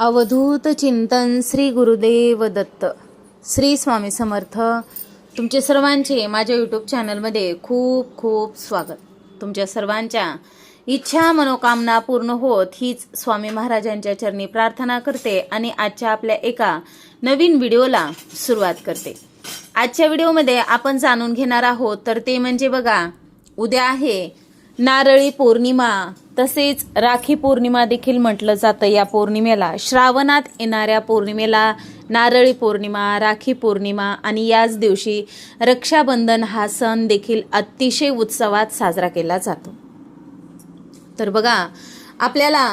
अवधूत चिंतन श्री गुरुदेव दत्त. श्री स्वामी समर्थ. तुमचे सर्वांचे माझ्या यूट्यूब चॅनलमध्ये खूप खूप स्वागत. तुमच्या सर्वांच्या इच्छा मनोकामना पूर्ण होत हीच स्वामी महाराजांच्या चरणी प्रार्थना करते आणि आजच्या आपल्या एका नवीन व्हिडिओला सुरुवात करते. आजच्या व्हिडिओमध्ये आपण जाणून घेणार आहोत तर ते म्हणजे बघा उद्या आहे नारळी पौर्णिमा तसेच राखी पौर्णिमा देखील म्हटलं जातं या पौर्णिमेला. श्रावणात येणाऱ्या पौर्णिमेला नारळी पौर्णिमा राखी पौर्णिमा आणि याच दिवशी रक्षाबंधन हा सण देखील अतिशय उत्सवात साजरा केला जातो. तर बघा आपल्याला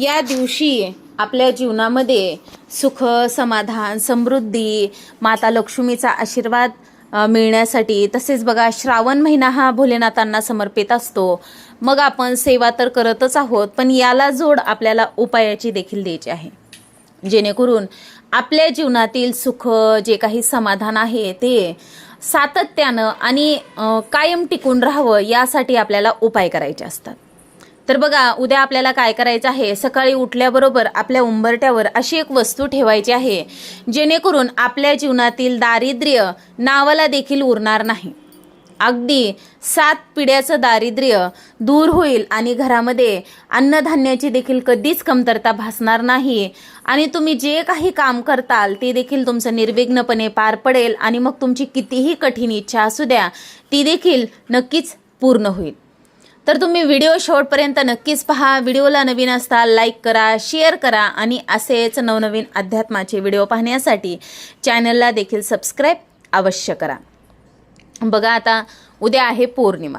या दिवशी आपल्या जीवनामध्ये सुख समाधान समृद्धी माता लक्ष्मीचा आशीर्वाद मिळण्यासाठी. तसेच बघा श्रावण महिना हा भोलेनाथांना समर्पित असतो. मग आपण सेवा तर करतच आहोत पण याला जोड आपल्याला उपायाची देखील द्यायची आहे. जेणेकरून आपल्या जीवनातील सुख जे काही समाधान आहे ते सातत्यानं आणि कायम टिकून राहावं यासाठी आपल्याला उपाय करायचे असतात. तर बघा उद्या आपल्याला काय करायचं आहे? सकाळी उठल्याबरोबर आपल्या उंबरट्यावर अशी एक वस्तू ठेवायची आहे जेणेकरून आपल्या जीवनातील दारिद्र्य नावाला देखील उरणार नाही. अगदी सात पिढ्याचं दारिद्र्य दूर होईल आणि घरामध्ये अन्नधान्याची देखील कधीच कमतरता भासणार नाही. आणि तुम्ही जे काही काम करताल ते देखील तुमचं निर्विघ्नपणे पार पडेल आणि मग तुमची कितीही कठीण इच्छा असू द्या ती देखील नक्कीच पूर्ण होईल. तर तुम्ही व्हिडिओ शेवटपर्यंत नक्कीच पहा. व्हिडिओला नवीन असता लाईक करा शेअर करा आणि असेच नवनवीन अध्यात्माचे व्हिडिओ पाहण्यासाठी चॅनलला देखील सबस्क्राईब अवश्य करा. बघा आता उद्या आहे पौर्णिमा.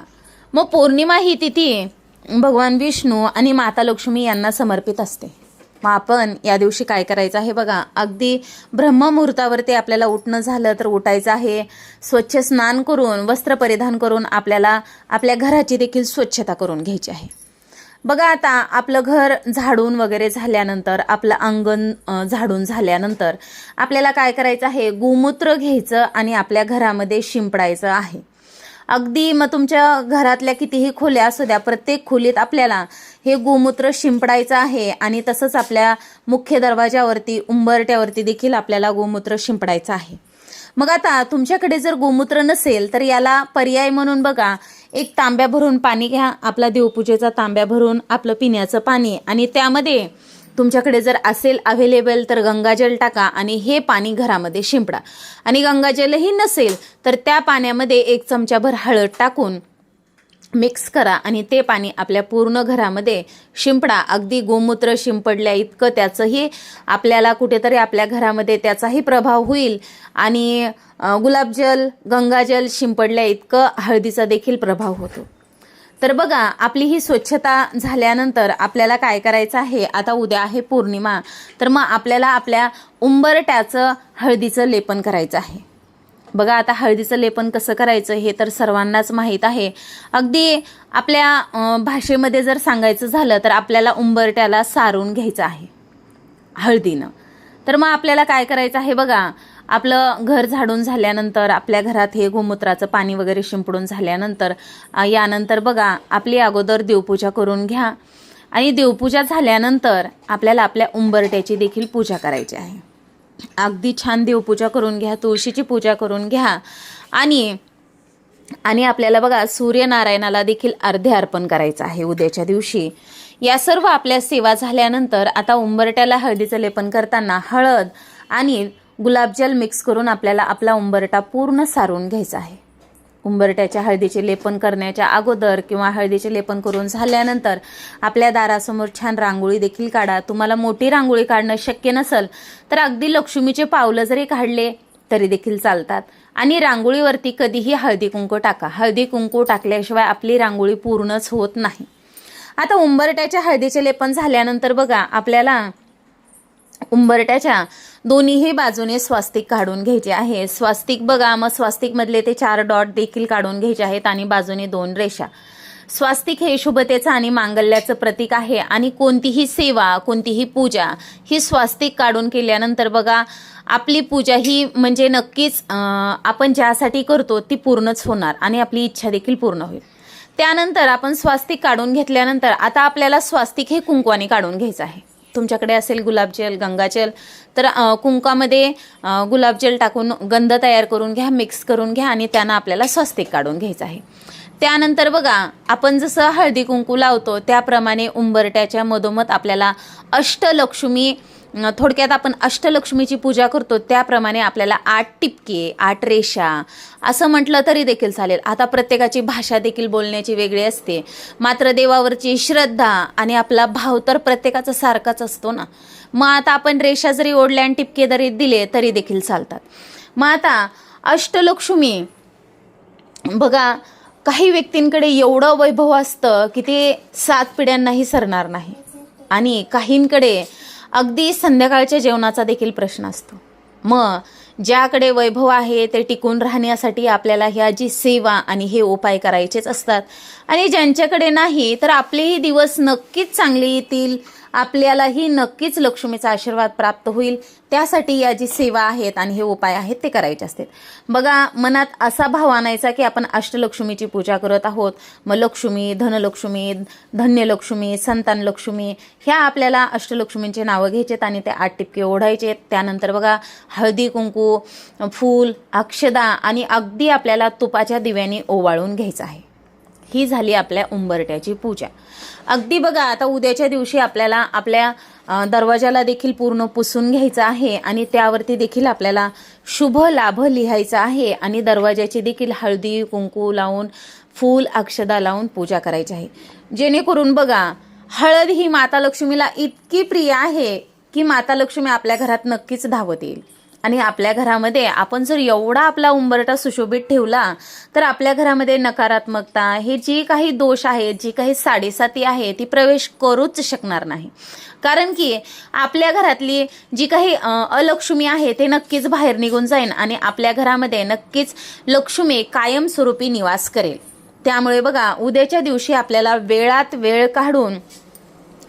मग पौर्णिमा ही तिथी भगवान विष्णू आणि माता लक्ष्मी यांना समर्पित असते. मग आपण या दिवशी काय करायचं आहे बघा अगदी ब्रह्ममुहूर्तावरती आपल्याला उठणं झालं तर उठायचं आहे. स्वच्छ स्नान करून वस्त्र परिधान करून आपल्याला आपल्या घराची देखील स्वच्छता करून घ्यायची आहे. बघा आता आपलं घर झाडून वगैरे झाल्यानंतर आपलं अंगण झाडून झाल्यानंतर आपल्याला काय करायचं आहे? गोमूत्र घ्यायचं आणि आपल्या घरामध्ये शिंपडायचं आहे. अगदी मग तुमच्या घरातल्या कितीही खोल्या असू द्या प्रत्येक खोलीत आपल्याला हे गोमूत्र शिंपडायचं आहे आणि तसंच आपल्या मुख्य दरवाजावरती उंबरट्यावरती देखील आपल्याला गोमूत्र शिंपडायचं आहे. मग आता तुमच्याकडे जर गोमूत्र नसेल तर याला पर्याय म्हणून बघा. एक तांब्या भरून पाणी घ्या आपला देवपूजेचा तांब्या भरून आपलं पिण्याचं पाणी आणि त्यामध्ये तुमच्याकडे जर असेल अवेलेबल तर गंगाजल टाका आणि हे पाणी घरामध्ये शिंपडा. आणि गंगाजलही नसेल तर त्या पाण्यामध्ये एक चमचाभर हळद टाकून मिक्स करा आणि ते पाणी आपल्या पूर्ण घरामध्ये शिंपडा. अगदी गोमूत्र शिंपडल्या इतकं त्याचंही आपल्याला कुठेतरी आपल्या घरामध्ये त्याचाही प्रभाव होईल. आणि गुलाबजल गंगाजल शिंपडल्या इतकं हळदीचा देखील प्रभाव होतो. तर बघा आपली ही स्वच्छता झाल्यानंतर आपल्याला काय करायचं आहे? आता उद्या आहे पौर्णिमा. तर मग आपल्याला आपल्या उंबरट्याचं हळदीचं लेपन करायचं आहे. बघा आता हळदीचं लेपन कसं करायचं हे तर सर्वांनाच माहीत आहे. अगदी आपल्या भाषेमध्ये जर सांगायचं झालं तर आपल्याला उंबरट्याला सारून घ्यायचं आहे. हळदीनं. तर मग आपल्याला काय करायचं आहे बघा आपलं घर झाडून झाल्यानंतर आपल्या घरात हे गोमूत्राचं पाणी वगैरे शिंपडून झाल्यानंतर यानंतर बघा आपली अगोदर देवपूजा करून घ्या. आणि देवपूजा झाल्यानंतर आपल्याला आपल्या उंबरट्याची देखील पूजा करायची आहे. अगदी छान देवपूजा करून घ्या तुळशीची पूजा करून घ्या. आणि आणि आपल्याला बघा सूर्यनारायणाला देखील अर्धे अर्पण करायचं आहे उद्याच्या दिवशी. या सर्व आपल्या सेवा झाल्यानंतर आता उंबरट्याला हळदीचं लेपन करताना हळद आणि गुलाबजल मिक्स करून आपल्याला आपला उंबरटा पूर्ण सारून घ्यायचा आहे. उंबरट्याच्या हळदीचे लेपन करण्याच्या अगोदर किंवा हळदीचे लेपन करून झाल्यानंतर आपल्या दारासमोर छान रांगोळी देखील काढा. तुम्हाला मोठी रांगोळी काढणं शक्य नसेल तर अगदी लक्ष्मीचे पावलं जरी काढले तरी देखील चालतात. आणि रांगोळीवरती कधीही हळदी कुंकू टाका. हळदी कुंकू टाकल्याशिवाय आपली रांगोळी पूर्णच होत नाही. आता उंबरट्याच्या हळदीचे लेपन झाल्यानंतर बघा आपल्याला उंबरट्याच्या दोन्हीही बाजूने स्वास्तिक काढून घ्यायचे आहे. स्वास्तिक बघा मग स्वास्तिकमधले ते चार डॉट देखील काढून घ्यायचे आहेत आणि बाजूने दोन रेषा. स्वास्तिक हे शुभतेचं आणि मांगल्याचं प्रतीक आहे आणि कोणतीही सेवा कोणतीही पूजा ही स्वास्तिक काढून केल्यानंतर बघा आपली पूजा ही म्हणजे नक्कीच आपण ज्यासाठी करतो ती पूर्णच होणार आणि आपली इच्छा देखील पूर्ण होईल. त्यानंतर आपण स्वास्तिक काढून घेतल्यानंतर आता आपल्याला स्वास्तिक हे कुंकवाने काढून घ्यायचं आहे. तुमच्याकडे असेल गुलाबजल गंगाजल तर कुंकामध्ये गुलाबजल टाकून गंध तयार करून घ्या मिक्स करून घ्या आणि त्यानं आपल्याला स्वस्तिक काढून घ्यायचं आहे. त्यानंतर बघा आपण जसं हळदी कुंकू लावतो त्याप्रमाणे उंबरट्याच्या मधोमध आपल्याला अष्टलक्ष्मी थोडक्यात आपण अष्टलक्ष्मीची पूजा करतो त्याप्रमाणे आपल्याला आठ टिपके आठ रेषा असं म्हटलं तरी देखील चालेल. आता प्रत्येकाची भाषा देखील बोलण्याची वेगळी असते. मात्र देवावरची श्रद्धा आणि आपला भाव तर प्रत्येकाचा सारखाच असतो ना. मग आता आपण रेषा जरी ओढल्या आणि टिपके जरी दिले तरी देखील चालतात. मग आता अष्टलक्ष्मी बघा काही व्यक्तींकडे एवढं वैभव असतं की ते सात पिढ्यांनाही सरणार नाही. आणि काहींकडे अगदी संध्याकाळच्या जेवणाचा देखील प्रश्न असतो. मग ज्याकडे वैभव आहे ते टिकून राहण्यासाठी आपल्याला ह्या जी सेवा आणि हे उपाय करायचेच असतात. आणि ज्यांच्याकडे नाही तर आपलेही दिवस नक्कीच चांगले येतील. आपल्यालाही नक्कीच लक्ष्मीचा आशीर्वाद प्राप्त होईल. त्यासाठी या जी सेवा आहेत आणि हे उपाय आहेत ते करायचे असतात बघा मनात असा भाव आणायचा की आपण अष्टलक्ष्मीची पूजा करत आहोत. मग लक्ष्मी धनलक्ष्मी धन्यलक्ष्मी संतान लक्ष्मी ह्या आपल्याला अष्टलक्ष्मींचे नावं घ्यायचेत आणि ते आठ टिपके ओढायचे त्यानंतर बघा हळदी कुंकू फूल अक्षदा आणि अगदी आपल्याला तुपाच्या दिव्याने ओवाळून घ्यायचं आहे. ही झाली आपल्या उंबरट्याची पूजा. अगदी बघा आता उद्याच्या दिवशी आपल्याला आपल्या दरवाजाला देखील पूर्ण पुसून घ्यायचं आहे आणि त्यावरती देखील आपल्याला शुभ लाभ लिहायचा आहे आणि दरवाजाची देखील हळदी कुंकू लावून फूल अक्षदा लावून पूजा करायची आहे. जेणेकरून बघा हळद ही माता लक्ष्मीला इतकी प्रिय आहे की माता लक्ष्मी आपल्या घरात नक्कीच धावत येईल. आणि आपल्या घरामध्ये आपण जर एवढा आपला उंबरटा सुशोभित ठेवला तर आपल्या घरामध्ये नकारात्मकता हे जी काही दोष आहेत जी काही साडेसाती आहे ती प्रवेश करूच शकणार नाही. कारण की आपल्या घरातली जी काही अलक्ष्मी आहे ते नक्कीच बाहेर निघून जाईल आणि आपल्या घरामध्ये नक्कीच लक्ष्मी कायमस्वरूपी निवास करेल. त्यामुळे बघा उद्याच्या दिवशी आपल्याला वेळात वेळ काढून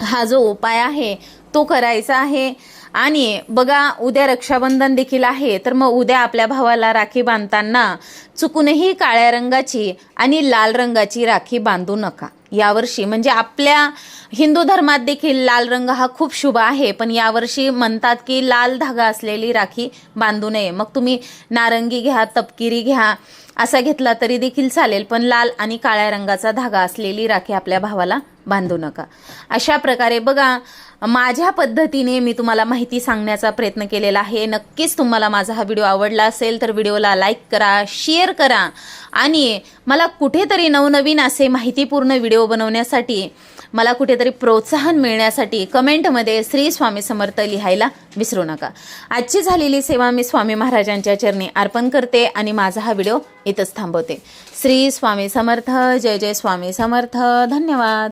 हा जो उपाय आहे तो करायचा आहे. आणि बघा उद्या रक्षाबंधन देखील आहे तर मग उद्या आपल्या भावाला राखी बांधताना चुकूनही काळ्या रंगाची आणि लाल रंगाची राखी बांधू नका. यावर्षी म्हणजे आपल्या हिंदू धर्मात देखील लाल रंग हा खूप शुभ आहे पण यावर्षी म्हणतात की लाल धागा असलेली राखी बांधू नये. मग तुम्ही नारंगी घ्या तपकिरी घ्या असा घेतला तरी देखील चालेल पण लाल आणि काळ्या रंगाचा धागा असलेली राखी आपल्या भावाला बांधू नका. अशा प्रकारे बघा माझ्या पद्धतीने मी तुम्हाला माहिती सांगण्याचा प्रयत्न केलेला आहे. नक्कीच तुम्हाला माझा हा व्हिडिओ आवडला असेल तर व्हिडिओला लाईक करा शेअर करा. आणि मला कुठेतरी नवनवीन असे माहितीपूर्ण व्हिडिओ बनवण्यासाठी मला कुठेतरी प्रोत्साहन मिळण्यासाठी कमेंटमध्ये श्री स्वामी समर्थ लिहायला विसरू नका. आजची झालेली सेवा मी स्वामी महाराजांच्या चरणी अर्पण करते आणि माझा हा व्हिडिओ इथंच थांबवते. श्री स्वामी समर्थ जय जय स्वामी समर्थ धन्यवाद.